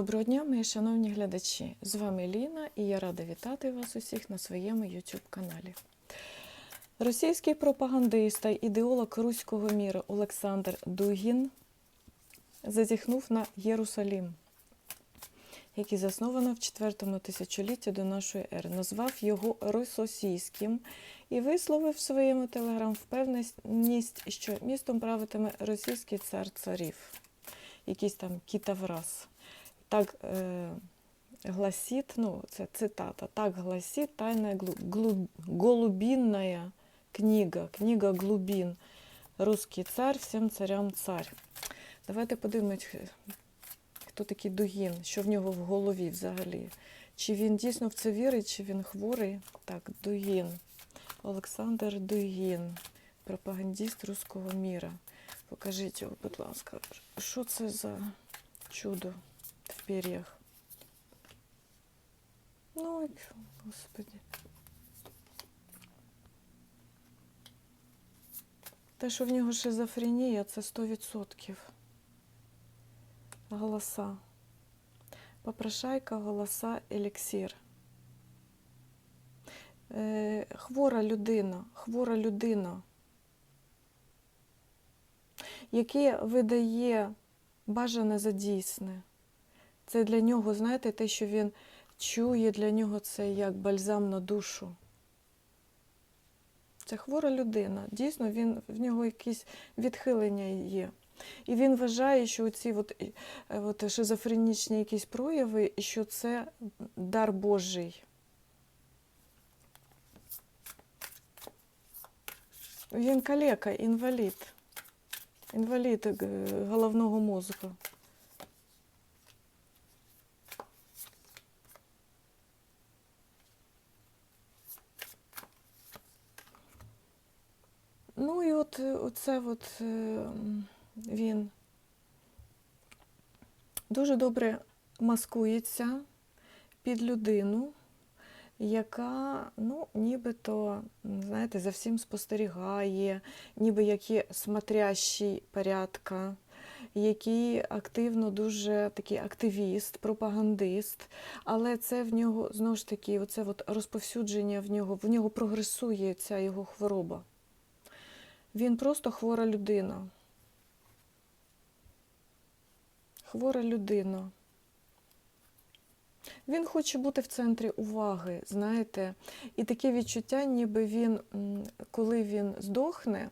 Доброго дня, мої шановні глядачі! З вами Ліна і я рада вітати вас усіх на своєму YouTube каналі. Російський пропагандист та ідеолог руського міра Олександр Дугін зазіхнув на Єрусалім, який засновано в 4 тисячолітті до нашої ери, назвав його російським і висловив в своєму телеграм впевненість, що містом правитиме російський цар царів, якийсь там кітаврас. Так е, гласит, ну, це цитата, так глу, глу, голубинная книга, книга глубин. Русский цар, всім царям цар. Давайте подивимось, хто такий Дугін, що в нього в голові взагалі. Чи він дійсно в це вірить, чи він хворий? Так, Дугін. Олександр Дугін, пропагандист руського міра. Покажіть його, будь ласка. Що це за чудо? Перьях. Ну, господи. Те, що в нього шизофренія, це 100%. Голоса. Попрошайка, голоса, еліксір. Е, хвора людина, хвора людина, яке видає бажане за дійсне. Це для нього, знаєте, те, що він чує, для нього це як бальзам на душу. Це хвора людина. Дійсно, він, в нього якісь відхилення є. І він вважає, що ці от, от шизофренічні якісь прояви, що це дар Божий. Він калека, інвалід. Інвалід е, головного мозку. Ну і от оце от е, він дуже добре маскується під людину, яка, ну, нібито, знаєте, за всім спостерігає, ніби як є смотрящий порядка, який активно дуже такий активіст, пропагандист, але це в нього знову ж таки, оце от розповсюдження в нього, в нього прогресує ця його хвороба. Він просто хвора людина. Хвора людина. Він хоче бути в центрі уваги, знаєте, і таке відчуття, ніби він, коли він здохне,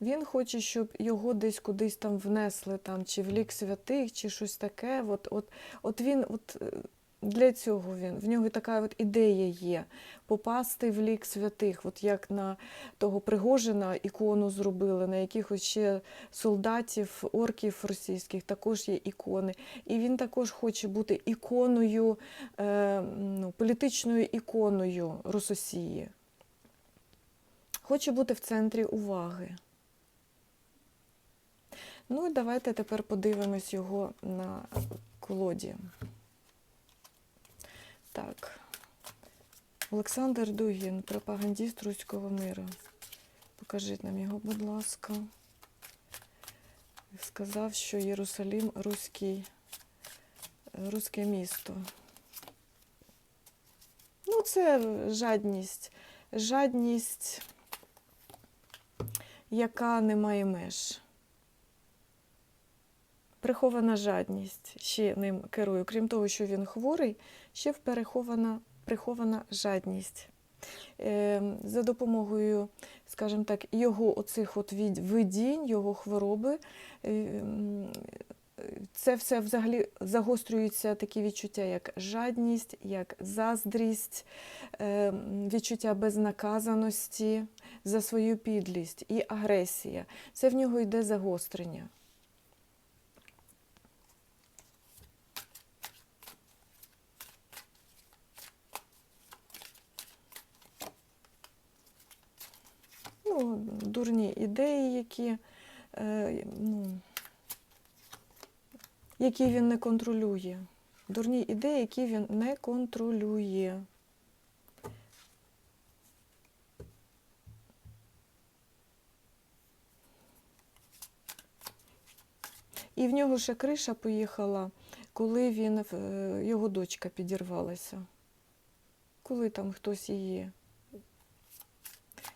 він хоче, щоб його десь кудись там внесли, там, чи в лік святих, чи щось таке. От, от, от він, от для цього він, в нього така от ідея є попасти в лік святих, от як на того Пригожина ікону зробили, на якихось ще солдатів, орків російських також є ікони. І він також хоче бути іконою, е, ну, політичною іконою Рососії. Хоче бути в центрі уваги. Ну і давайте тепер подивимось його на колоді. Так. Олександр Дугін, пропагандист Руського миру. Покажіть нам його, будь ласка. Сказав, що Єрусалім руський, руське місто. Ну, це жадність. Жадність, яка не має меж. Прихована жадність ще ним керує. Крім того, що він хворий, ще перехована прихована жадність. За допомогою, скажімо так, його оцих от видінь, його хвороби, це все взагалі загострюються такі відчуття, як жадність, як заздрість, відчуття безнаказаності за свою підлість і агресія. Це в нього йде загострення. ну, дурні ідеї, які, е, ну, які він не контролює. Дурні ідеї, які він не контролює. І в нього ще криша поїхала коли він, е, його дочка підірвалася, коли там хтось її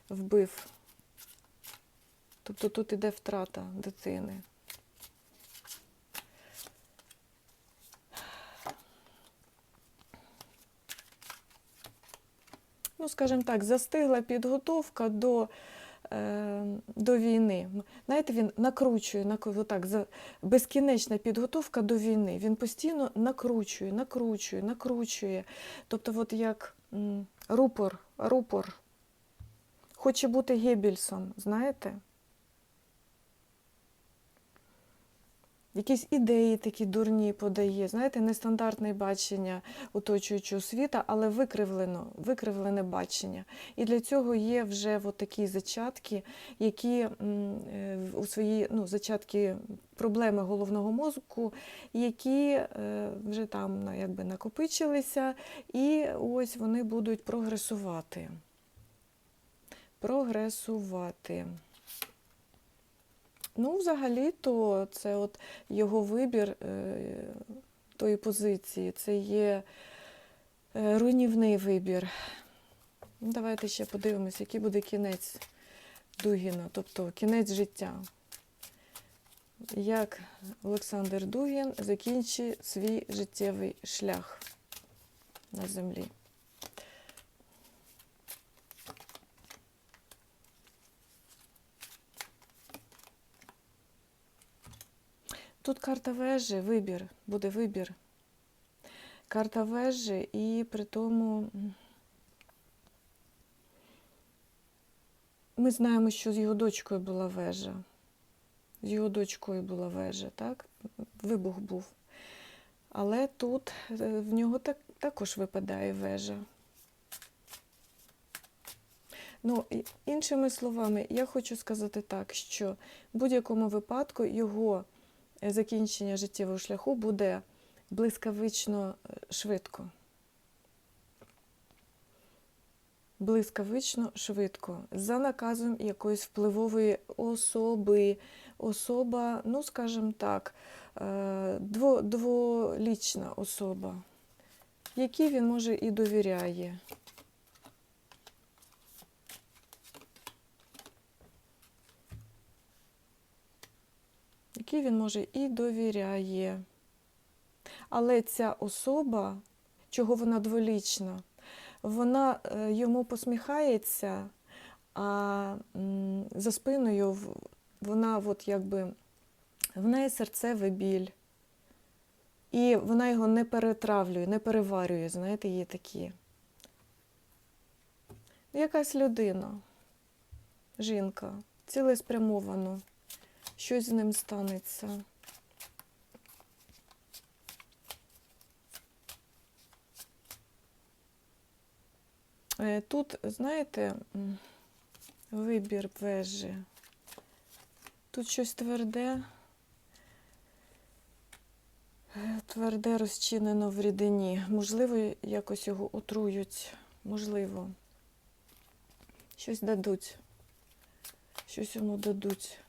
вбив. Тобто тут іде втрата дитини. Ну, скажімо так, застигла підготовка до, е, до війни. Знаєте, він накручує, отак, за, безкінечна підготовка до війни. Він постійно накручує, накручує, накручує. Тобто, от як м, рупор, рупор. Хоче бути Геббельсом, знаєте? Якісь ідеї такі дурні подає, знаєте, нестандартне бачення оточуючого світа, але викривлено, викривлене бачення. І для цього є вже от такі зачатки, які е, у свої ну, зачатки проблеми головного мозку, які е, вже там якби накопичилися, і ось вони будуть прогресувати. Прогресувати. Ну, взагалі-то це от його вибір е, тої позиції, це є е, руйнівний вибір. Ну, Давайте ще подивимося, який буде кінець Дугіна, тобто кінець життя. Як Олександр Дугін закінчить свій життєвий шлях на землі. Тут карта вежі, вибір, буде вибір. Карта вежі, і при тому ми знаємо, що з його дочкою була вежа. З його дочкою була вежа, так? Вибух був. Але тут е, в нього так, також випадає вежа. Ну, іншими словами, я хочу сказати так, що в будь-якому випадку його закінчення життєвого шляху буде блискавично е, швидко. Блискавично швидко, за наказом якоїсь впливової особи. Особа, ну, скажімо так, е, дво, дволічна особа, якій він може і довіряє. Якій він може і довіряє. Але ця особа, чого вона дволічна, вона е, йому посміхається, а за спиною вона от якби в неї серцевий біль. І вона його не перетравлює, не переварює, знаєте, є такі. Якась людина, жінка, цілеспрямовано щось з ним станеться. Е, Тут, знаєте, вибір вежі. Тут щось тверде, Е, тверде розчинено в рідині. Можливо, якось його отрують. Можливо. Щось дадуть. Щось йому дадуть.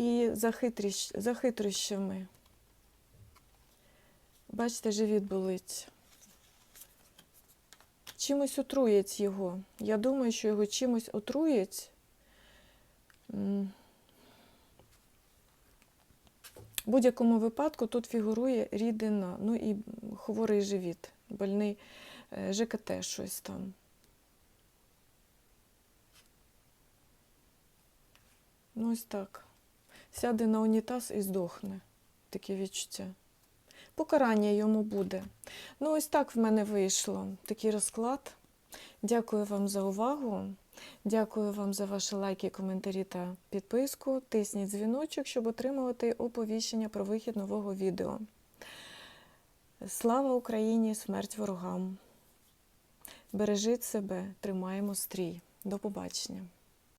І за, хитріщ, за хитрощами. Бачите, живіт болить. Чимось отруять його. Я думаю, що його чимось отруять. В будь-якому випадку тут фігурує рідина, ну і хворий живіт, больний е, ЖКТ щось там. Ну, ось так. Сяде на унітаз і здохне. Таке відчуття. Покарання йому буде. Ну, ось так в мене вийшло такий розклад. Дякую вам за увагу. Дякую вам за ваші лайки, коментарі та підписку. Тисніть дзвіночок, щоб отримувати оповіщення про вихід нового відео. Слава Україні! Смерть ворогам! Бережіть себе, тримаємо стрій. До побачення!